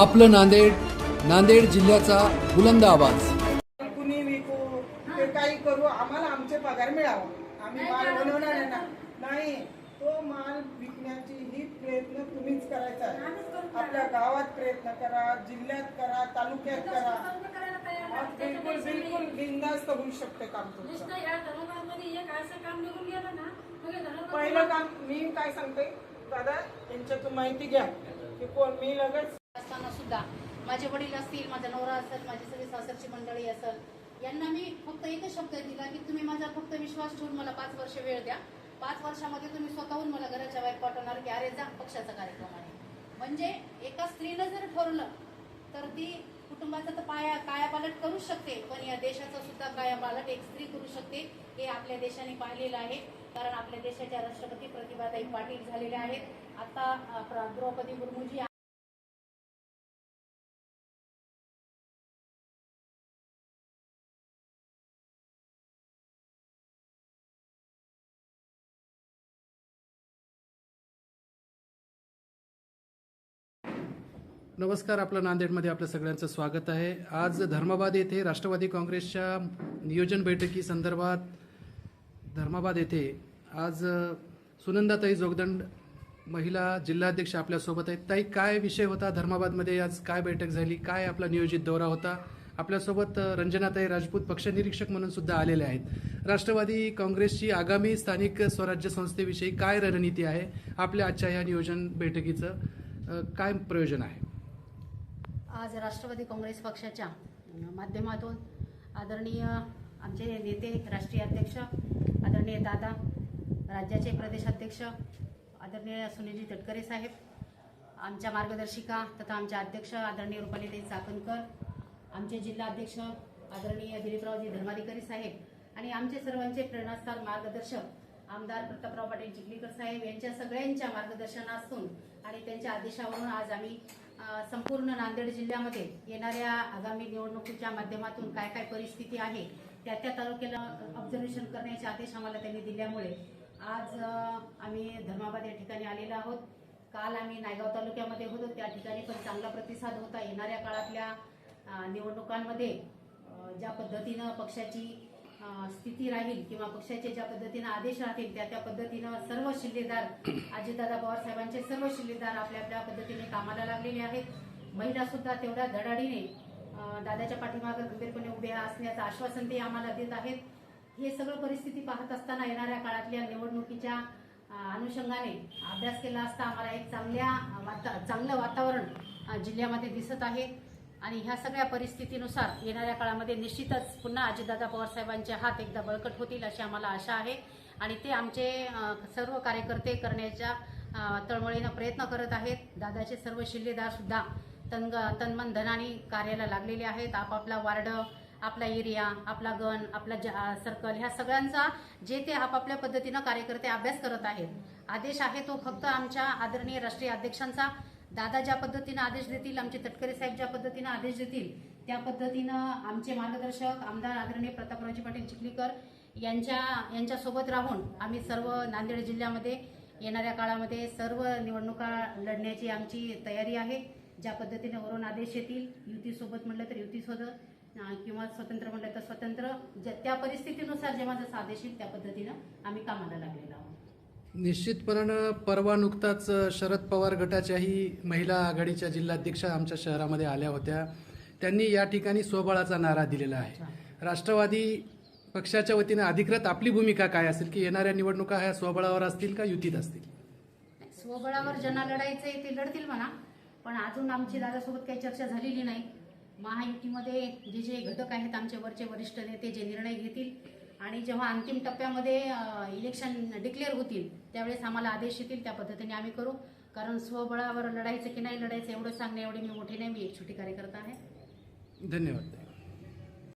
आपलं नांदेड नांदेड जिल्ह्याचा बुलंद आवाज. कुणी विकू ते काही करू आम्हाला आमचे पगार मिळावा. आम्ही माल बनवणार आहे ना. नाही तो माल विकण्याची ही प्रयत्न तुम्हीच करायचा आहे. आपल्या गावात प्रयत्न करा जिल्ह्यात करा तालुक्यात करा. बिलकुल बिलकुल बिंदास्त होऊ शकते काम तुमचं. पहिलं काम मी काय सांगते? दादा यांच्यातून माहिती घ्या की कोण मी लगेच सुद्धा. माझे वडील असतील माझा नवरा असेल माझी सगळी सासरची मंडळी असेल यांना मी फक्त एकच शब्द दिला की तुम्ही माझा फक्त विश्वास ठेवून मला पाच वर्ष वेळ द्या. पाच वर्षामध्ये तुम्ही स्वतःहून मला घराच्या बाहेर पाठवणार की अरे जा पक्षाचा कार्यक्रम आहे. म्हणजे एका स्त्रीनं जर ठरलं तर ती कुटुंबाचा तर पाया कायापालट करू शकते पण या देशाचा सुद्धा कायापालट एक स्त्री करू शकते. हे आपल्या देशाने पाहिलेलं आहे. कारण आपल्या देशाच्या राष्ट्रपती प्रतिभाताई पाटील झालेल्या आहेत. आता प्र- द्रौपदी मुर्मूजी नमस्कार आपलं नांदेडमध्ये आपलं सगळ्यांचं स्वागत आहे. आज धर्माबाद येथे राष्ट्रवादी काँग्रेसच्या नियोजन बैठकी संदर्भात धर्माबाद येथे आज सुनंदाताई जोगदंड महिला जिल्हाध्यक्ष आपल्यासोबत आहेत. ताई काय विषय होता धर्माबादमध्ये? आज काय बैठक झाली? काय आपला नियोजित दौरा होता? आपल्यासोबत रंजनाताई राजपूत पक्षनिरीक्षक म्हणून सुद्धा आलेले आहेत. राष्ट्रवादी काँग्रेसची आगामी स्थानिक स्वराज्य संस्थेविषयी काय रणनीती आहे? आपल्या आजच्या या नियोजन बैठकीचं काय प्रयोजन आहे? आज राष्ट्रवादी काँग्रेस पक्षाच्या माध्यमातून आदरणीय आमचे नेते राष्ट्रीय अध्यक्ष आदरणीय दादा राज्याचे प्रदेशाध्यक्ष आदरणीय सुनीलजी तटकरे साहेब आमच्या मार्गदर्शिका तथा आमच्या अध्यक्ष आदरणीय रुपालीताई चाकणकर आमचे जिल्हाध्यक्ष आदरणीय दिलीपरावजी धर्माधिकारी साहेब आणि आमचे सर्वांचे प्रेरणास्थान मार्गदर्शक आमदार प्रतापराव पाटील चिखलीकर साहेब यांच्या सगळ्यांच्या मार्गदर्शनातून आणि त्यांच्या आदेशावरून आज आम्ही संपूर्ण नांदेड जिल्ह्यामध्ये येणाऱ्या आगामी निवडणुकीच्या माध्यमातून काय काय परिस्थिती आहे त्या त्या तालुक्याला ऑब्झर्वेशन करण्याचे आदेश आम्हाला त्यांनी दिल्यामुळे आज आम्ही धर्माबाद या ठिकाणी आलेलो आहोत. काल आम्ही नायगाव तालुक्यामध्ये होतो त्या ठिकाणी पण चांगला प्रतिसाद होता. येणाऱ्या काळातल्या निवडणुकांमध्ये ज्या पद्धतीनं पक्षाची स्थिती राहील किंवा पक्षाचे ज्या पद्धतीनं आदेश राहतील त्या त्या पद्धतीनं सर्व शिल्लेदार अजितदादा पवार साहेबांचे सर्व शिल्लेदार आपल्या आपल्या पद्धतीने कामाला लागलेले आहेत. महिला सुद्धा तेवढ्या धडाडीने दादाच्या पाठीमागे गंभीरपणे उभ्या असण्याचं आश्वासन ते आम्हाला देत आहेत. हे सगळं परिस्थिती पाहत असताना येणाऱ्या काळातल्या निवडणुकीच्या अनुषंगाने अभ्यास केला असता आम्हाला एक चांगल्या वाता चांगलं वातावरण जिल्ह्यामध्ये दिसत आहे. आणि ह्या सगळ्या परिस्थितीनुसार येणाऱ्या काळामध्ये निश्चितच पुन्हा अजितदादा पवारसाहेबांचे हात एकदा बळकट होतील अशी आम्हाला आशा आहे. आणि ते आमचे सर्व कार्यकर्ते करण्याच्या तळमळीनं प्रयत्न करत आहेत. दादाचे सर्व शिल्लेदारसुद्धा तनग तन्मन धनाने कार्याला लागलेले आहेत. आपापला वार्ड आपला एरिया आपला गण आपला सर्कल ह्या सगळ्यांचा जे ते आपापल्या पद्धतीनं कार्यकर्ते अभ्यास करत आहेत. आदेश आहे तो फक्त आमच्या आदरणीय राष्ट्रीय अध्यक्षांचा. दादा ज्या पद्धतीनं आदेश देतील आमचे तटकरे साहेब ज्या पद्धतीनं आदेश देतील त्या पद्धतीनं आमचे मार्गदर्शक आमदार आदरणीय प्रतापरावजी पाटील चिखलीकर यांच्या यांच्यासोबत राहून आम्ही सर्व नांदेड जिल्ह्यामध्ये येणाऱ्या काळामध्ये सर्व निवडणुका लढण्याची आमची तयारी आहे. ज्या पद्धतीने वरून आदेश येतील युतीसोबत म्हटलं तर युतीसोबत किंवा स्वतंत्र म्हटलं तर स्वतंत्र ज्या- त्या परिस्थितीनुसार जेव्हा जसा आदेश येईल त्या पद्धतीनं आम्ही कामाला लागलेलो आहोत. निश्चितपणानं परवा नुकताच शरद पवार गटाच्याही महिला आघाडीच्या जिल्हाध्यक्षा आमच्या शहरामध्ये आल्या होत्या. त्यांनी या ठिकाणी स्वबळाचा नारा दिलेला आहे. राष्ट्रवादी पक्षाच्या वतीनं अधिकृत आपली भूमिका काय असेल की येणाऱ्या निवडणुका ह्या स्वबळावर असतील का युतीत असतील? स्वबळावर ज्यांना लढायचंय ते लढतील म्हणा. पण अजून आमची दादासोबत काही चर्चा झालेली नाही. महायुतीमध्ये जे जे घटक आहेत आमचे वरचे वरिष्ठ नेते जे निर्णय घेतील आणि जेव्हा अंतिम टप्प्यामध्ये इलेक्शन डिक्लेअर होतील त्यावेळेस आम्हाला आदेश येतील त्या पद्धतीने आम्ही करू. कारण स्वबळावर लढायचं की नाही लढायचं एवढं सांगणे एवढी मी मोठी नाही मी एक छोटी कार्यकर्ता आहे. धन्यवाद.